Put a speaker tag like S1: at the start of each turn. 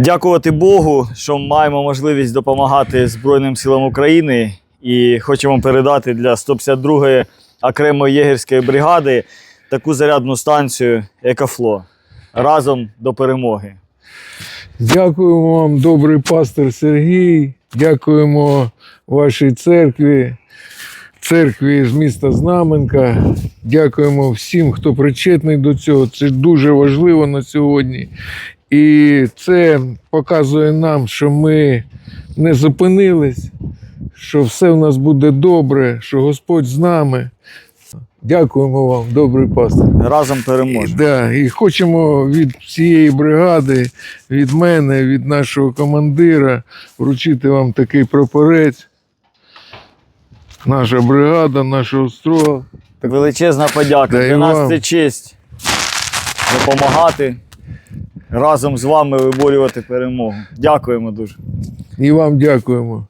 S1: Дякувати Богу, що маємо можливість допомагати Збройним силам України і хочемо передати для 152-ї окремої єгерської бригади таку зарядну станцію Екофло. Разом до перемоги.
S2: Дякуємо вам, добрий пастор Сергій. Дякуємо вашій церкві, церкві з міста Знаменка. Дякуємо всім, хто причетний до цього. Це дуже важливо на сьогодні. І це показує нам, що ми не зупинились, що все в нас буде добре, що Господь з нами. Дякуємо вам, добрий пастор.
S1: Разом переможемо.
S2: Да, і хочемо від всієї бригади, від мене, від нашого командира вручити вам такий прапорець. Наша бригада, нашого строго.
S1: Величезна подяка.
S2: Да
S1: Для нас
S2: вам.
S1: це честь допомагати разом з вами виборювати перемогу. Дякуємо дуже.
S2: І вам дякуємо.